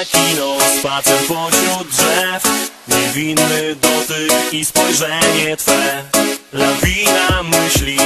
na kino Spacer pośród drzew. Niewinny dotyk i spojrzenie twe. Lawina myśli